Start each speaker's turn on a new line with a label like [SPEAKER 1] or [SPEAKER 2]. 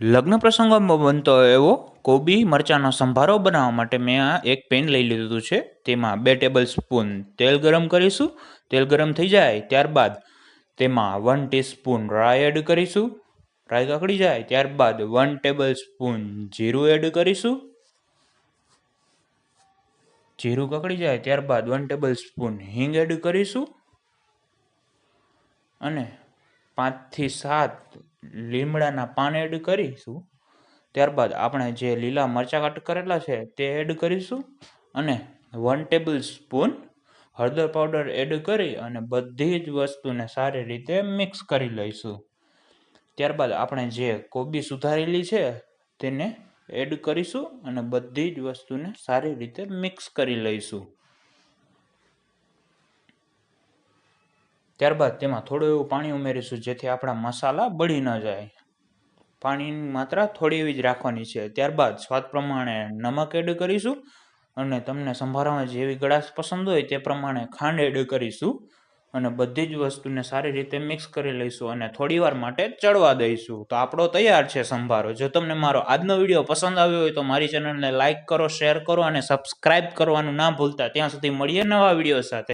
[SPEAKER 1] લગ્ન પ્રસંગોમાં બનતો એવો કોબી મરચાંનો સંભારો બનાવવા માટે મેં આ એક પેન લઈ લીધું છે. તેમાં બે ટેબલ સ્પૂન તેલ ગરમ કરીશું. તેલ ગરમ થઈ જાય ત્યારબાદ તેમાં વન ટીસ્પૂન રાઈ એડ કરીશું. રાઈ કકડી જાય ત્યારબાદ વન ટેબલ સ્પૂન જીરું એડ કરીશું. જીરું કકડી જાય ત્યારબાદ વન ટેબલ સ્પૂન હિંગ એડ કરીશું. અને પાંચથી સાત લીમડાના પાન એડ કરીશું. ત્યારબાદ આપણે જે લીલા મરચાં કટ કરેલા છે તે એડ કરીશું અને વન ટેબલ સ્પૂન હળદર પાવડર એડ કરી અને બધી જ વસ્તુને સારી રીતે મિક્સ કરી લઈશું. ત્યારબાદ આપણે જે કોબી સુધારેલી છે તેને એડ કરીશું અને બધી જ વસ્તુને સારી રીતે મિક્સ કરી લઈશું. ત્યારબાદ તેમાં થોડું એવું પાણી ઉમેરીશું જેથી આપણા મસાલા બળી ન જાય. પાણીની માત્રા થોડી એવી જ રાખવાની છે. ત્યારબાદ સ્વાદ પ્રમાણે નમક એડ કરીશું અને તમને સંભારામાં જેવી ગળાશ પસંદ હોય તે પ્રમાણે ખાંડ એડ કરીશું અને બધી જ વસ્તુને સારી રીતે મિક્સ કરી લઈશું અને થોડી વાર માટે ચડવા દઈશું. તો આપણો તૈયાર છે સંભારો. જો તમને મારો આજનો વીડિયો પસંદ આવ્યો હોય તો મારી ચેનલને લાઇક કરો, શેર કરો અને સબસ્ક્રાઇબ કરવાનું ના ભૂલતા. ત્યાં સુધી મળીએ નવા વીડિયો સાથે.